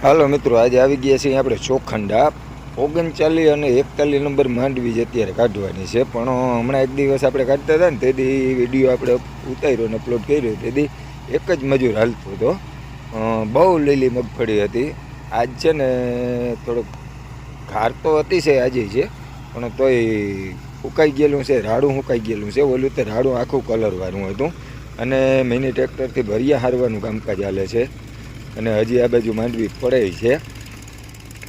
હાલો મિત્રો, આજે આવી ગયા છીએ આપણે ચોખંડા. ઓગણચાલીસ અને એકતાલીસ નંબર માંડવી જ અત્યારે કાઢવાની છે. પણ હમણાં એક દિવસ આપણે કાઢતા હતા ને તેથી વીડિયો આપણે ઉતાર્યો અને અપલોડ કર્યો. તેથી એક જ મજૂર હાલતો હતો. બહુ લીલી મગફળી હતી. આજ છે ને થોડોક ખાર તો અતિશય આજે છે પણ તોય સુકાઈ ગયેલું છે, રાડું સુકાઈ ગયેલું છે. ઓલું તે રાડું આખું કલરવાળું હતું. અને મિની ટ્રેક્ટરથી ભરિયા હારવાનું કામકાજ ચાલે છે. અને હજી આ બાજુ માંડવી પડે છે.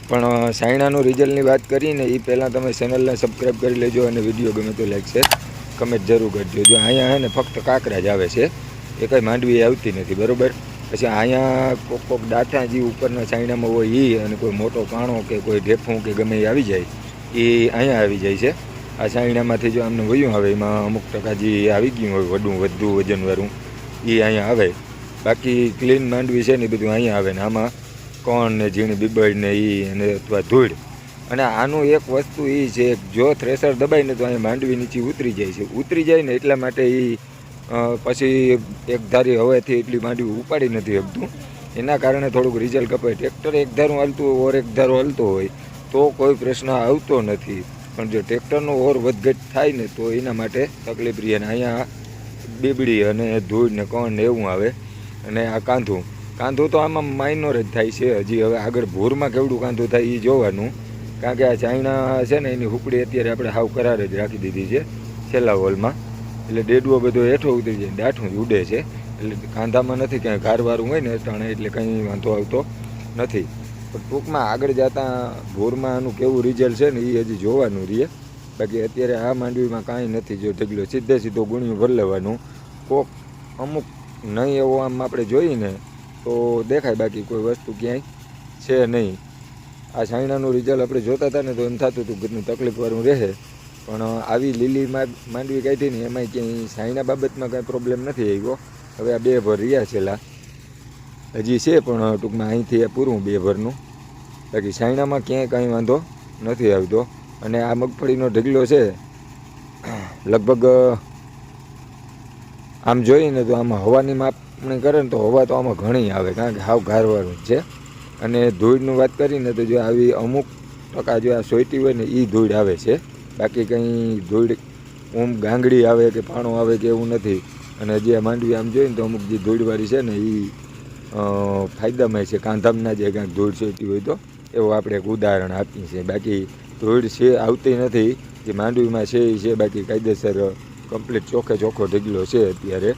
પણ સાયણાનું રિઝલ્ટની વાત કરીને એ પહેલાં તમે ચેનલને સબસ્ક્રાઈબ કરી લેજો અને વીડિયો ગમે તો લાઈક છે કમેન્ટ જરૂર કરજો. જો અહીંયા હે ને ફક્ત કાંકરા જ આવે છે, એ કંઈ માંડવી આવતી નથી, બરાબર? પછી અહીંયા કોક કોક દાંઠા જે ઉપરના સાયણામાં હોય એ અને કોઈ મોટો કાણો કે કોઈ ઢેફું કે ગમે એ આવી જાય એ અહીંયા આવી જાય છે. આ સાયણામાંથી જો આમને વયું આવે, એમાં અમુક ટકા જે આવી ગયું હોય, વડું, વધુ વજનવાળું એ અહીંયા આવે. બાકી ક્લીન માંડવી છે ને એ બધું અહીંયા આવે ને આમાં કોણ ને ઝીણી બીબડ ને એ અને અથવા ધૂળ. અને આનું એક વસ્તુ એ છે જો થ્રેસર દબાઈને તો અહીંયા માંડવી નીચે ઉતરી જાય છે. ઉતરી જાય ને એટલા માટે એ પછી એક ધારી હવેથી એટલી માંડવી ઉપાડી નથી શકતું. એના કારણે થોડુંક રિઝલ્ટ કપાય. ટ્રેક્ટર એક ધારું હાલતું ઓર એક ધારો હાલતો હોય, તો કોઈ પ્રશ્ન આવતો નથી. પણ જો ટ્રેક્ટરનો ઓર વધઘટ થાય ને તો એના માટે તકલીફ રહી. અને અહીંયા બીબડી અને ધૂળ ને કણ ને એવું આવે અને આ કાંધું. કાંધું તો આમાં માઇનોર જ થાય છે. હજી હવે આગળ ભૂરમાં કેવડું કાંધું થાય એ જોવાનું. કારણ કે આ ચાઇના છે ને, એની હુકડી અત્યારે આપણે હાવ કરાર જ રાખી દીધી છે છેલ્લા હોલમાં. એટલે ડેડવો બધો હેઠો ઉતરી જાય, દાઠું ઉડે છે. એટલે કાંધામાં નથી ક્યાંય ઘારવાળું હોય ને અટાણે એટલે કંઈ વાંધો આવતો નથી. પણ ટૂંકમાં આગળ જતાં ભોરમાં આનું કેવું રિઝલ્ટ છે ને એ હજી જોવાનું રહીએ. બાકી અત્યારે આ માંડવીમાં કાંઈ નથી. જો ઢગલો સીધે સીધો ગુણ્યું ભરી લેવાનું. કોક અમુક નહીં એવો આમ આપણે જોઈએ તો દેખાય બાકી કોઈ વસ્તુ ક્યાંય છે નહીં. આ સાયણાનું રિઝલ્ટ આપણે જોતા હતા ને તો એમ થતું હતું ઘરનું તકલીફવાળું રહે. પણ આવી લીલી માંડવી કાઢી ને એમાંય ક્યાંય સાયણા બાબતમાં કાંઈ પ્રોબ્લેમ નથી આવ્યો. હવે આ બે ભર રહ્યા છેલ્લા. હજી છે પણ ટૂંકમાં અહીંથી આ પૂરું બે ભરનું. બાકી સાયણામાં ક્યાંય કાંઈ વાંધો નથી આવતો. અને આ મગફળીનો ઢગલો છે. લગભગ આમ જોઈએ તો આમાં હવાની માપણી કરે ને તો હવા તો આમાં ઘણી આવે, કારણ કે હાવ ગારવાળું છે. અને ધૂળનું વાત કરીને તો જો આવી અમુક ટકા જો આ સોયટી હોય ને એ ધૂળ આવે છે. બાકી કંઈ ધૂળ ઓમ ગાંગડી આવે કે પાણો આવે કે એવું નથી. અને જે માંડવી આમ જોઈએ ને તો અમુક જે ધૂળવાળી છે ને એ ફાયદામાં છે. કાંધામના જે કાંઈક ધૂળ સોયતી હોય તો, એવું આપણે એક ઉદાહરણ આપીએ છીએ. બાકી ધૂળ છે, આવતી નથી. જે માંડવીમાં છે એ છે. બાકી કાયદેસર કમ્પ્લીટ ચોખ્ખે ચોખ્ખો ઢગલો છે અત્યારે.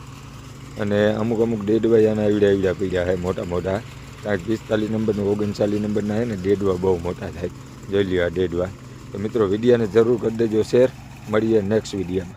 અને અમુક અમુક દેડવા આના આવડ્યા આવડ્યા પીડ્યા છે, મોટા મોટા. કારણ કે પિસ્તાલીસ નંબરનું, ઓગણચાલીસ નંબરના છે ને, ડેડવા બહુ મોટા થાય. જોઈ લ્યો આ ડેડવા. તો મિત્રો, વિડીયાને જરૂર કરી દેજો, શેર. મળીએ નેક્સ્ટ વિડીયામાં.